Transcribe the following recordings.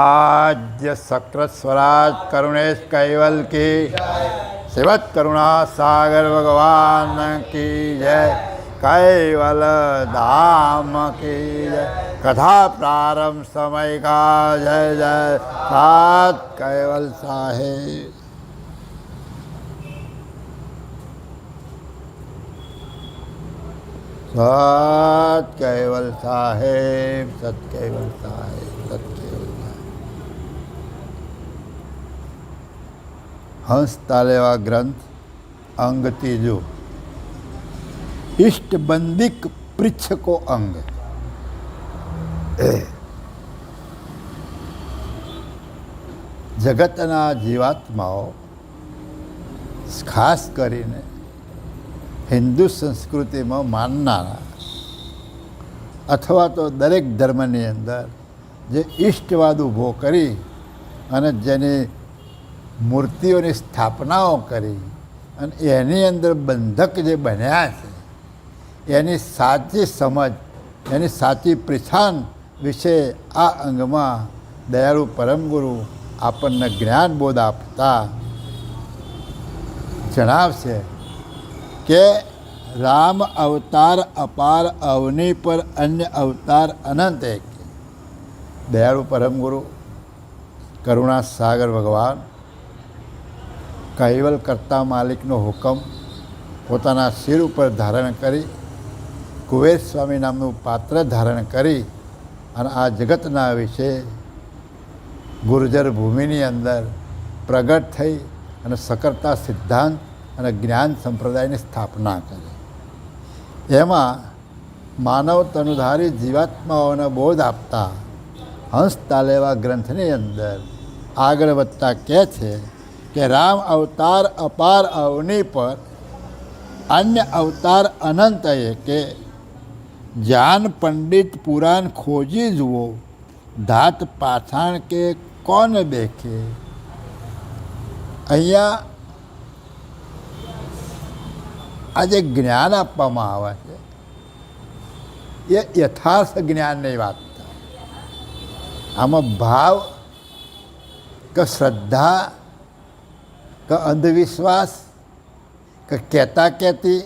आज शक्र स्वराज करुणेश कैवल की शिवत करुणा सागर भगवान की जय। कैवल धाम की जय। कथा प्रारंभ समय का जय जय। सात कैवल साहेब। सत कैवल साहेब, सत कैवल साहेब। હંસ તાલેવા ગ્રંથ અંગ ત્રીજો ઇષ્ટબંદિક પૃચ્છકો અંગ. જગતના જીવાત્માઓ, ખાસ કરીને હિન્દુ સંસ્કૃતિમાં માનનારા અથવા તો દરેક ધર્મની અંદર જે ઈષ્ટવાદ ઊભો કરી અને જેની મૂર્તિઓની સ્થાપનાઓ કરી અને એની અંદર બંધક જે બન્યા છે, એની સાચી સમજ, એની સાચી પૃછાન વિશે આ અંગમાં દયાળુ પરમગુરુ આપણને જ્ઞાન બોધ આપતા જણાવશે કે રામ અવતાર અપાર અવની પર અન્ય અવતાર અનંત એક દયાળુ પરમગુરુ કરુણા સાગર ભગવાન કૈવલ કરતા માલિકનો હુકમ પોતાના શિર ઉપર ધારણ કરી, કુવેર સ્વામી નામનું પાત્ર ધારણ કરી અને આ જગતના વિશે ગુર્જર ભૂમિની અંદર પ્રગટ થઈ અને સકરતા સિદ્ધાંત અને જ્ઞાન સંપ્રદાયની સ્થાપના કરી. એમાં માનવ તનુધારી જીવાત્માઓને બોધ આપતા હંસ તાલેવા ગ્રંથની અંદર આગળ વધતા કહે છે કે રામ અવતાર અપાર અવની પર અન્ય અવતાર અનંત એ કે જાન પંડિત પુરાણ ખોજી જુઓ, ધાત પાછાણ કે કોણ દેખે? અહીંયા આ જે જ્ઞાન આપવામાં આવે છે. એ યથાર્થ જ્ઞાનની વાત આમાં ભાવ કે શ્રદ્ધા કે અંધવિશ્વાસ, કે કહેતા કહેતી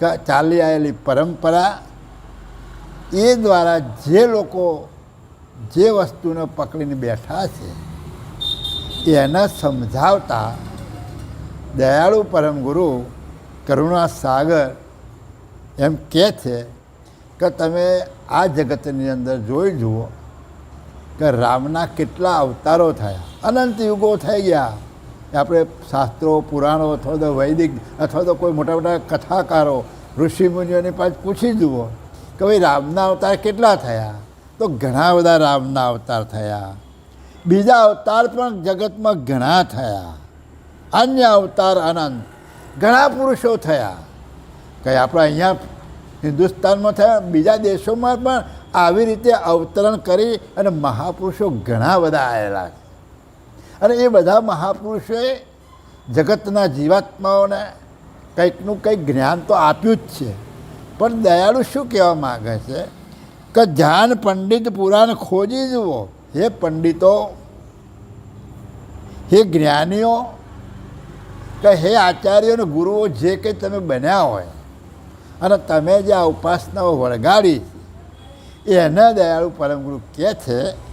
કે ચાલી આવેલી પરંપરા, એ દ્વારા જે લોકો જે વસ્તુને પકડીને બેઠા છે, એને સમજાવતા દયાળુ પરમગુરુ કરુણા સાગર એમ કહે છે કે તમે આ જગતની અંદર જોઈ જુઓ કે રામના કેટલા અવતારો થયા. અનંત યુગો થઈ ગયા. આપણે શાસ્ત્રો, પુરાણો અથવા તો વૈદિક અથવા તો કોઈ મોટા મોટા કથાકારો ઋષિમુનિઓની પાસે પૂછી જુઓ કે ભાઈ રામના અવતાર કેટલા થયા? તો ઘણા બધા રામના અવતાર થયા. બીજા અવતાર પણ જગતમાં ઘણા થયા. અન્ય અવતાર અનંત. ઘણા પુરુષો થયા. કંઈ આપણે અહીંયા હિન્દુસ્તાનમાં થયા? બીજા દેશોમાં પણ આવી રીતે અવતરણ કરી અને મહાપુરુષો ઘણા બધા આવેલા. છે અને એ બધા મહાપુરુષોએ જગતના જીવાત્માઓને કંઈકનું કંઈક જ્ઞાન તો આપ્યું જ છે. પણ દયાળુ શું કહેવા માગે છે? કે જાન પંડિત પુરાણ ખોજી જુઓ. હે પંડિતો, હે જ્ઞાનીઓ, કે હે આચાર્યો અને ગુરુઓ જે કંઈ તમે બન્યા હોય અને તમે જે આ ઉપાસનાઓ વળગાડી એને દયાળુ પરમગુરુ કહે છે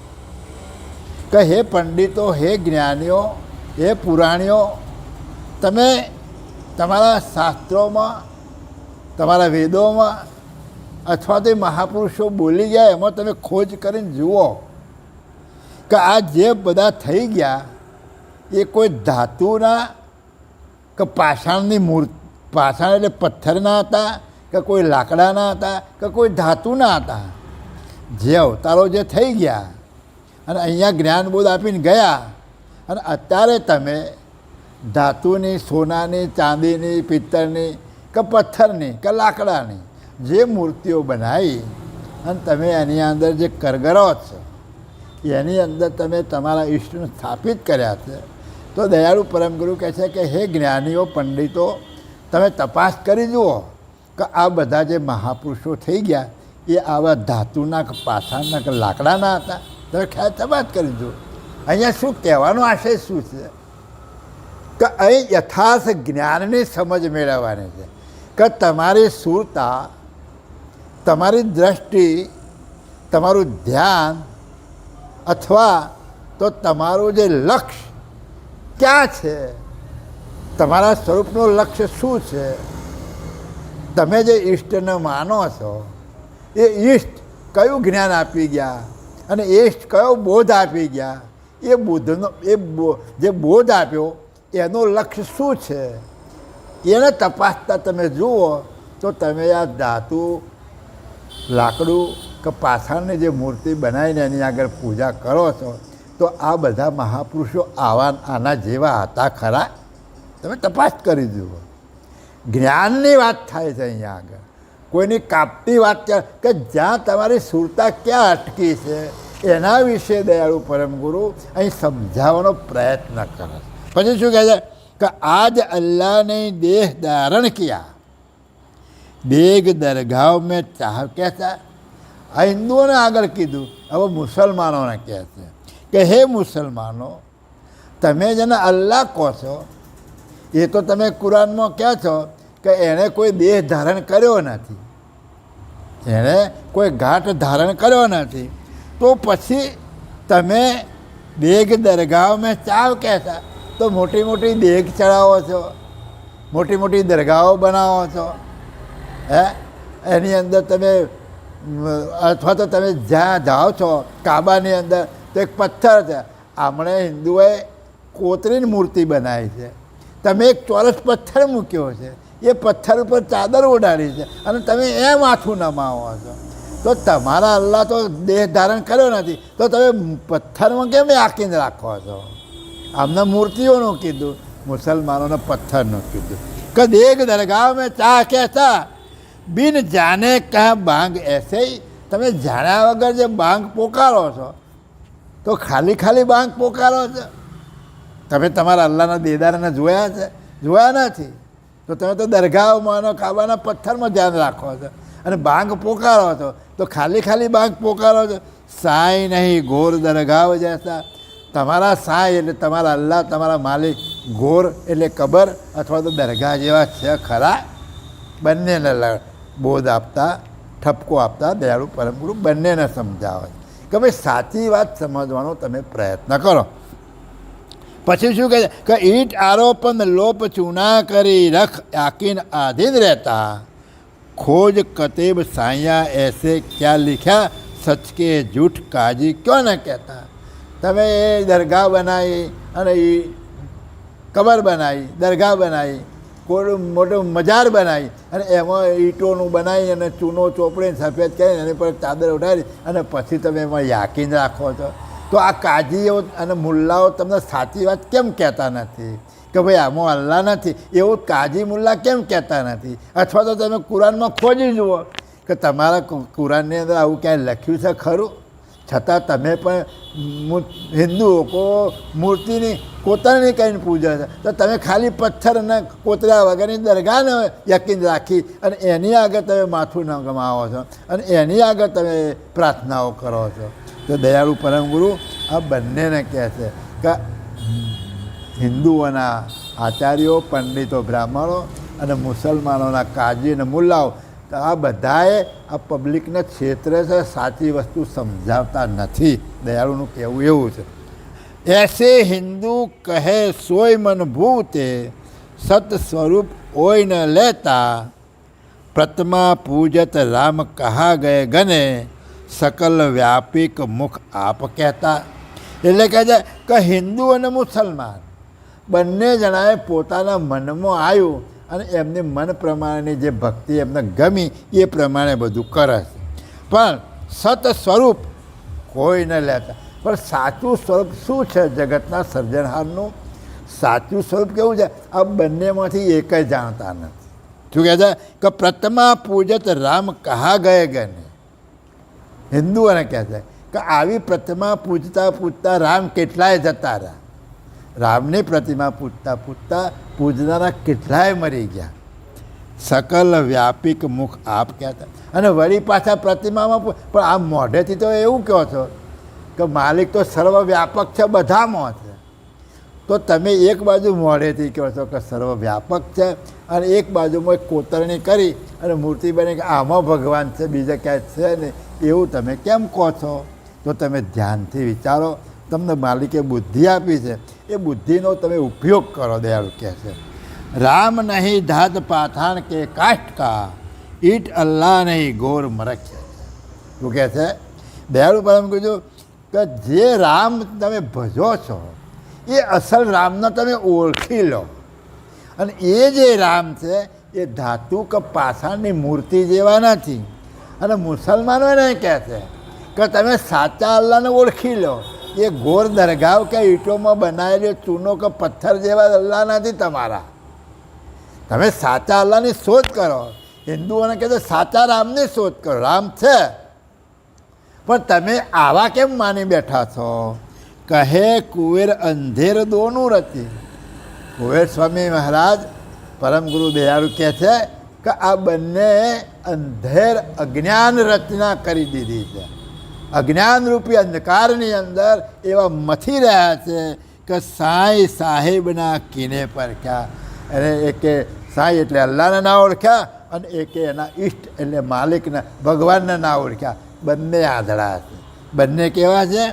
કે હે પંડિતો, હે જ્ઞાનીઓ, હે પુરાણીઓ, તમે તમારા શાસ્ત્રોમાં, તમારા વેદોમાં અથવા તો મહાપુરુષો બોલી ગયા, એમાં તમે ખોજ કરીને જુઓ કે આ જે બધા થઈ ગયા, એ કોઈ ધાતુના કે પાષાણની મૂર્તિ, પાષાણ એટલે પથ્થરના હતા કે કોઈ લાકડાના હતા કે કોઈ ધાતુના હતા. જે અવતારો જે થઈ ગયા અને અહીંયા જ્ઞાનબોધ આપીને ગયા. અને અત્યારે તમે ધાતુની, સોનાની, ચાંદીની, પિત્તળની કે પથ્થરની કે લાકડાની જે મૂર્તિઓ બનાવી અને તમે એની અંદર જે કરગરો છે, એની અંદર તમે તમારા ઈષ્ટને સ્થાપિત કર્યા છે, તો દયાળુ પરમગુરુ કહે છે કે, હે જ્ઞાનીઓ, પંડિતો, તમે તપાસ કરી જુઓ કે આ બધા જે મહાપુરુષો થઈ ગયા, એ આવા ધાતુના પાછાના લાકડાના હતા. તમે ખ્યાલ તપાસ કરી જુઓ અહીંયા શું કહેવાનો આશય શું છે? કે અહીં યથાર્થ જ્ઞાનની સમજ મેળવવાની છે. કે તમારી સુરતા, તમારી દ્રષ્ટિ, તમારું ધ્યાન અથવા તો તમારું જે લક્ષ્ય ક્યાં છે? તમારા સ્વરૂપનું લક્ષ્ય શું છે? તમે જે ઈષ્ટને માનો છો, એ ઈષ્ટ કયું જ્ઞાન આપી ગયા? અને એ કયો બોધ આપી ગયા? એ બોધનો એ જે બોધ આપ્યો, એનું લક્ષ્ય શું છે? એને તપાસતા તમે જુઓ, તો તમે આ ધાતુ, લાકડું કે પાછળની જે મૂર્તિ બનાવીને એની આગળ પૂજા કરો છો, તો આ બધા મહાપુરુષો આવા, આના જેવા હતા ખરા? તમે તપાસ કરી જુઓ. જ્ઞાનની વાત થાય છે અહીંયા આગળ. કોઈની કાપતી વાત કે કે જ્યાં તમારી સુરતા ક્યાં અટકી છે, એના વિશે દયાળુ પરમગુરુ અહીં સમજાવવાનો પ્રયત્ન કરે છે. પછી શું કહે છે? કે આજ અલ્લાહને દેહ ધારણ ક્યા. દેગ દરગાહ મેં ચાહ કહેતા આ હિન્દુઓને આગળ કીધું. હવે મુસલમાનોને કહે છે કે, હે મુસલમાનો, તમે જેને અલ્લાહ કહો છો, એ તો તમે કુરાનમાં કહો છો કે એણે કોઈ દેહ ધારણ કર્યો નથી. એણે કોઈ ઘાટ ધારણ કર્યો નથી. તો પછી તમે દેગ દરગાહમાં ચાવ કહેતા, તો મોટી મોટી દેગ ચડાવો છો, મોટી મોટી દરગાહો બનાવો છો. હે? એની અંદર તમે, અથવા તો તમે જ્યાં જાઓ છો, કાબાની અંદર, તો એક પથ્થર છે. આપણે હિન્દુઓએ કોતરીની મૂર્તિ બનાવી છે. તમે એક ચોરસ પથ્થર મૂક્યો છે. એ પથ્થર ઉપર ચાદર ઓઢાડી છે. અને તમે એ માથું નમાવો છો. તો તમારા અલ્લાહ તો દેહ ધારણ કર્યો નથી. તો તમે પથ્થરમાં કેમ આકીને રાખો છો? આમને મૂર્તિઓનું કીધું. મુસલમાનોને પથ્થરનું કીધું. કે દેખ દરગાહ મેં ચા કહેતા, બિન જાને ક્યાં બાંગ એસે તમે જાણ્યા વગર જે બાંગ પોકારો છો, તો ખાલી ખાલી બાંગ પોકારો છો. તમે તમારા અલ્લાહના દેદારને જોયા છે? જોયા નથી? તો તમે તો દરગાહમાં અને કાબાના પથ્થરમાં ધ્યાન રાખો છો. અને બાંગ પોકારો છો, તો ખાલી ખાલી બાંગ પોકારો છો. સાંઈ નહીં, ઘોર દરગાહ જતા તમારા સાંઈ એટલે તમારા અલ્લાહ, તમારા માલિક. ઘોર એટલે કબર અથવા તો દરગાહ જેવા છે ખરા. બંનેને બોધ આપતા, ઠપકો આપતા દયાળુ પરમગુરુ બંનેને સમજાવે કે ભાઈ સાચી વાત સમજવાનો તમે પ્રયત્ન કરો. પછી શું કહે છે? કે ઈટ આરોપન લોપ ચૂના કરી રખ, આકીન આધીન રહેતા. ખોજ કતેબ સાયા એસે ક્યાં લીખ્યા? સચ કે જૂઠ કાજી ક્યો ન કહેતા? તમે એ દરગાહ બનાવી અને એ કબર બનાવી, દરગાહ બનાવી કોઈ મોટું મજાર બનાવી અને એમાં ઈંટોનું બનાવી અને ચૂનો ચોપડીને સફેદ કરીને એની પર ચાદર ઉઠાવી અને પછી તમે એમાં યાકીન રાખો છો. તો આ કાજીઓ અને મુલ્લાઓ તમને સાચી વાત કેમ કહેતા નથી? કે ભાઈ આમાં અલ્લાહ નથી. એવું કાજી મુલ્લા કેમ કહેતા નથી? અથવા તો તમે કુરાનમાં ખોજી જુઓ કે તમારા કુરાનની અંદર આવું ક્યાંય લખ્યું છે ખરું? છતાં તમે પણ હિન્દુ હિન્દુઓ કો મૂર્તિની, કોતરણી કરીને પૂજે છે. તો તમે ખાલી પથ્થર અને કોતરા વગરની દરગાહને યકીન રાખી અને એની આગળ તમે માથું ન ગમાવો છો અને એની આગળ તમે પ્રાર્થનાઓ કરો છો. તો દયાળુ પરમગુરુ આ બંનેને કહે છે કે હિન્દુઓના આચાર્યો, પંડિતો, બ્રાહ્મણો અને મુસલમાનોના કાજી અને મુલ્લાઓ, તો આ બધાએ આ પબ્લિકને છેતરે છે સાચી વસ્તુ સમજાવતા નથી. દયાળુનું કહેવું એવું છે. એસે હિન્દુ કહે સોય મન ભૂતે, સત સ્વરૂપ ઓય ન લેતા, પ્રતમા પૂજત રામ કહા ગયે ગને સકલ વ્યાપિક મુખ આપ કહેતા એટલે કહે છે કે હિન્દુ અને મુસલમાન, બંને જણાએ પોતાના મનમાં આવ્યું અને એમની મન પ્રમાણેની જે ભક્તિ એમને ગમી એ પ્રમાણે બધું કરે છે. પણ સત સ્વરૂપ કોઈ ન લેતા. પણ સાચું સ્વરૂપ શું છે જગતના સર્જનહારનું? સાચું સ્વરૂપ કેવું છે? આ બંનેમાંથી એક જ જાણતા નથી. શું કહે છે? કે પ્રથમા પૂજત રામ કહા ગયે ગને. હિન્દુઓને કહે છે કે આવી પ્રતિમા પૂજતા પૂજતા રામ કેટલાય જતા રહ્યા. રામની પ્રતિમા પૂજતા પૂજતા પૂજનારા કેટલાય મરી ગયા. સકલ વ્યાપિક મુખ આપ કહેતા અને વળી પાછા પ્રતિમામાં પણ આ મોઢેથી તો એવું કહો છો કે માલિક તો સર્વવ્યાપક છે, બધામાં છે. તો તમે એક બાજુ મોઢેથી કહો છો કે સર્વવ્યાપક છે અને એક બાજુમાં કોતરણી કરી અને મૂર્તિ બની કે આમાં ભગવાન છે, બીજા ક્યાંય છે ને એવું તમે કેમ કહો છો? તો તમે ધ્યાનથી વિચારો, તમને માલિકે બુદ્ધિ આપી છે, એ બુદ્ધિનો તમે ઉપયોગ કરો, દયાળુ કહે છે. રામ નહીં ધાત પાથાણ કે કાષ્ટ ઈટ અલ્લાહ નહીં ગોર મરખ્ય શું કહે છે? દયાળુ પરમ કીધું કે જે રામ તમે ભજો છો, એ અસલ રામને તમે ઓળખી લો. અને એ જે રામ છે, એ ધાતુ કે પાષાણની મૂર્તિ જેવા નથી. અને મુસલમાનો એને કહે છે કે તમે સાચા અલ્લાહને ઓળખી લો. એ ગોર દરગાહ કે ઈંટોમાં બનાવેલો ચૂનો કે પથ્થર જેવા અલ્લાહ નથી તમારા. તમે સાચા અલ્લાહની શોધ કરો. હિન્દુઓને કહે છે, સાચા રામની શોધ કરો. રામ છે. પણ તમે આવા કેમ માની બેઠા છો? કહે, કુવેર અંધેર દોનું રચી. કુવેર સ્વામી મહારાજ પરમ ગુરુ દયાળુ કહે છે કે આ બંને અંધેર અજ્ઞાન રચના કરી દીધી છે. અજ્ઞાનરૂપી અંધકારની અંદર એવા મથી રહ્યા છે કે સાંઈ સાહેબના કિને પર ક્યાં. અને એકે સાંઈ એટલે અલ્લાહને ના ઓળખ્યા અને એકે એના ઈષ્ટ એટલે માલિકને, ભગવાનને ના ઓળખ્યા. બંને આધળા છે. બંને કેવા છે?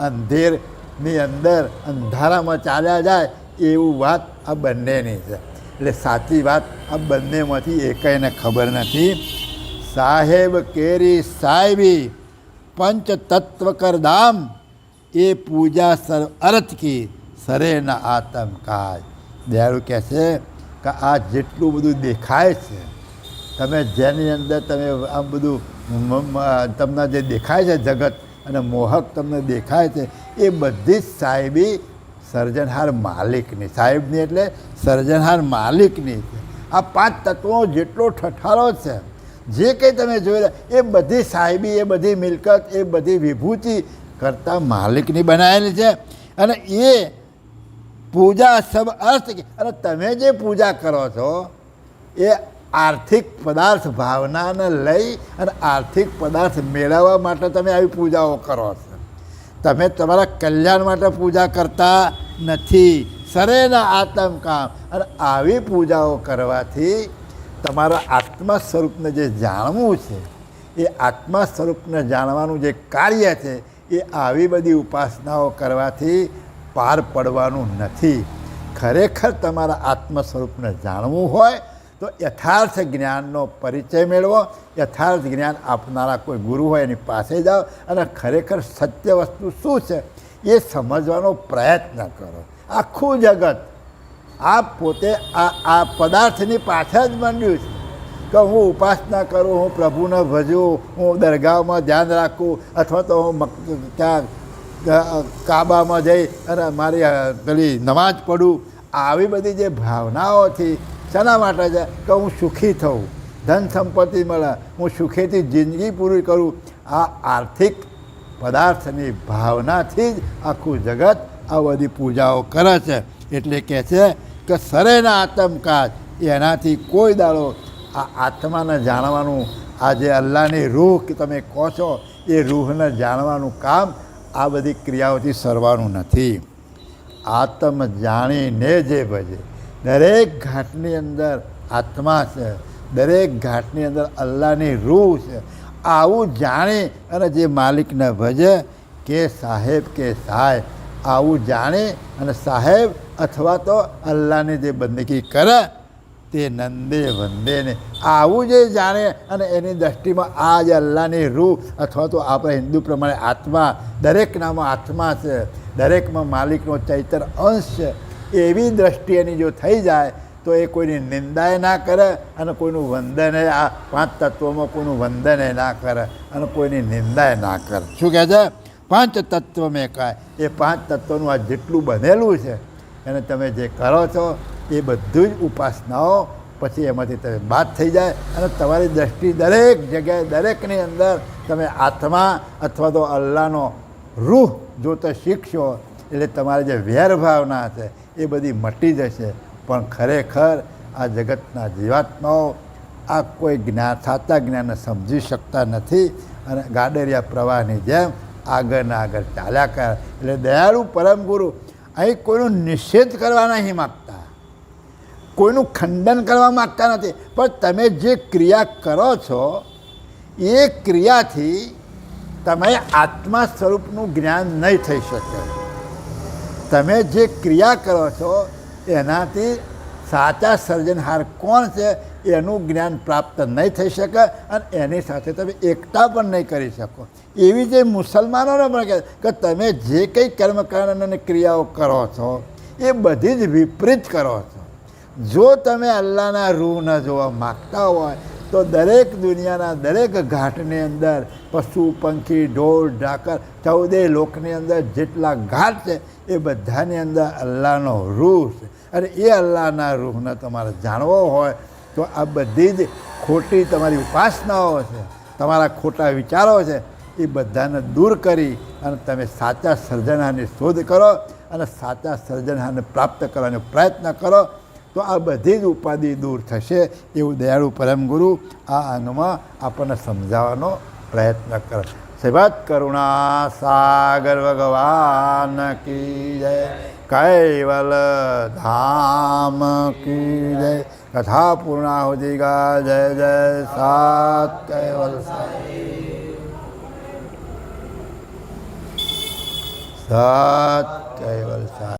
અંધેરની અંદર અંધારામાં ચાલ્યા જાય એવું વાત આ બંનેની છે. એટલે સાચી વાત, આ બંનેમાંથી એકાઈને ખબર નથી. સાહેબ કેરી સાહેબી પંચ તત્વ કર દામ, એ પૂજા સર અર્થ કી સરે ન દયાળુ કહે છે કે આ જેટલું બધું દેખાય છે, તમે જેની અંદર તમે આમ બધું તમને જે દેખાય છે જગત અને મોહક તમને દેખાય છે, એ બધી જ સાહેબી સર્જનહાર માલિકની, સાહેબની એટલે સર્જનહાર માલિકની આ પાંચ તત્વો જેટલો ઠઠારો છે, જે કંઈ તમે જોઈ રહ્યા, એ બધી સાહેબી, એ બધી મિલકત, એ બધી વિભૂતિ કરતાં માલિકની બનાવેલી છે. અને એ પૂજા સબ અર્થ અને તમે જે પૂજા કરો છો, એ આર્થિક પદાર્થ ભાવનાને લઈ અને આર્થિક પદાર્થ મેળવવા માટે તમે આવી પૂજાઓ કરો છો. તમે તમારા કલ્યાણ માટે પૂજા કરતા નથી. સરેના આતંકામ કામ અને આવી પૂજાઓ કરવાથી તમારા આત્મા સ્વરૂપને જે જાણવું છે, એ આત્મા સ્વરૂપને જાણવાનું જે કાર્ય છે, એ આવી બધી ઉપાસનાઓ કરવાથી પાર પડવાનું નથી. ખરેખર તમારા આત્મ સ્વરૂપને જાણવું હોય તો યથાર્થ જ્ઞાનનો પરિચય મેળવો, યથાર્થ જ્ઞાન આપનારા કોઈ ગુરુ હોય એની પાસે જાઓ અને ખરેખર સત્ય વસ્તુ શું છે એ સમજવાનો પ્રયત્ન કરો. આખું જગત આ પોતે આ આ પદાર્થની પાછળ જ માંડ્યું છે. કે હું ઉપાસના કરું, હું પ્રભુને ભજું હું દરગાહમાં ધ્યાન રાખું, અથવા તો હું ત્યાં કાબામાં જઈ અને મારી પેલી નમાજ પડું આવી બધી જે ભાવનાઓથી શાના માટે છે કે હું સુખી થઉં. ધન સંપત્તિ મળે. હું સુખેથી જિંદગી પૂરી કરું. આ આર્થિક પદાર્થની ભાવનાથી જ આખું જગત આ બધી પૂજાઓ કરે છે. એટલે કહે છે કે સરેના આતમકાજ એનાથી કોઈ દાડો આ આત્માને જાણવાનું આ જે અલ્લાહની રૂહ કે તમે કહો છો, એ રૂહને જાણવાનું કામ આ બધી ક્રિયાઓથી સરવાનું નથી. આત્મ જાણીને જે ભજે દરેક ઘાટની અંદર આત્મા છે. દરેક ઘાટની અંદર અલ્લાહની રૂહ છે. આવું જાણી અને જે માલિકને ભજે કે સાહેબ કે સાહેબ આવું જાણે અને સાહેબ અથવા તો અલ્લાહની જે બંદગી કરે તે નંદે વંદે ને. આવું જે જાણે અને એની દ્રષ્ટિમાં આ જ અલ્લાહની રૂહ અથવા તો આપણે હિન્દુ પ્રમાણે આત્મા, દરેક નામ આત્મા છે. દરેકમાં માલિકનો ચૈતર અંશ છે. એવી દ્રષ્ટિ એની જો થઈ જાય, તો એ કોઈની નિંદાએ ના કરે અને કોઈનું વંદને આ પાંચ તત્વોમાં કોઈનું વંદને ના કરે અને કોઈની નિંદાએ ના કરે. શું કહે છે? પાંચ તત્વ મેં કહે એ પાંચ તત્વોનું આ જેટલું બનેલું છે, એને તમે જે કરો છો, એ બધું જ ઉપાસનાઓ, પછી એમાંથી તમે બાદ થઈ જાય અને તમારી દ્રષ્ટિ દરેક જગ્યાએ, દરેકની અંદર તમે આત્મા અથવા તો અલ્લાહનો રૂહ જોતા શીખશો એટલે તમારે જે વેર ભાવના છે એ બધી મટી જશે. પણ ખરેખર આ જગતના જીવાત્માઓ આ કોઈ જ્ઞાન સાચા જ્ઞાનને સમજી શકતા નથી અને ગાડરિયા પ્રવાહની જેમ આગળ ને આગળ ચાલ્યા કરે. એટલે દયાળુ પરમ ગુરુ અહીં કોઈનો નિષેધ કરવા નહીં માગતા. કોઈનું ખંડન કરવા માગતા નથી. પણ તમે જે ક્રિયા કરો છો, એ ક્રિયાથી તમે આત્મા સ્વરૂપનું જ્ઞાન નહીં થઈ શકે. તમે જે ક્રિયા કરો છો, એનાથી સાચા સર્જનહાર કોણ છે, એનું જ્ઞાન પ્રાપ્ત નહીં થઈ શકે અને એની સાથે તમે એકતા પણ નહીં કરી શકો. એવી જે મુસલમાનોને પણ કહે કે તમે જે કંઈ કર્મકાંડ અને ક્રિયાઓ કરો છો, એ બધી જ વિપરીત કરો છો. જો તમે અલ્લાહના રૂહ ન જોવા માગતા હોય તો દરેક દુનિયાના દરેક ઘાટની અંદર પશુ, પંખી, ઢોર, ઢાકર, ચૌદે લોકની અંદર જેટલા ઘાટ છે, એ બધાની અંદર અલ્લાહનો રૂહ છે. અને એ અલ્લાહના રૂહને તમારે જાણવો હોય, તો આ બધી જ ખોટી તમારી ઉપાસનાઓ છે, તમારા ખોટા વિચારો છે, એ બધાને દૂર કરી અને તમે સાચા સર્જનહારની શોધ કરો અને સાચા સર્જનાને પ્રાપ્ત કરવાનો પ્રયત્ન કરો. તો આ બધી જ ઉપાધિ દૂર થશે એવું દયાળુ પરમગુરુ આ અંગમાં આપણને સમજાવવાનો પ્રયત્ન કરે શ્રીમદ કરુણા સાગર ભગવાન કી જય. કૈવલ ધામ કી જય. કથા પૂર્ણાહુતિ ગા જય જય સાત કૈવલ સાત કૈવલ સાત.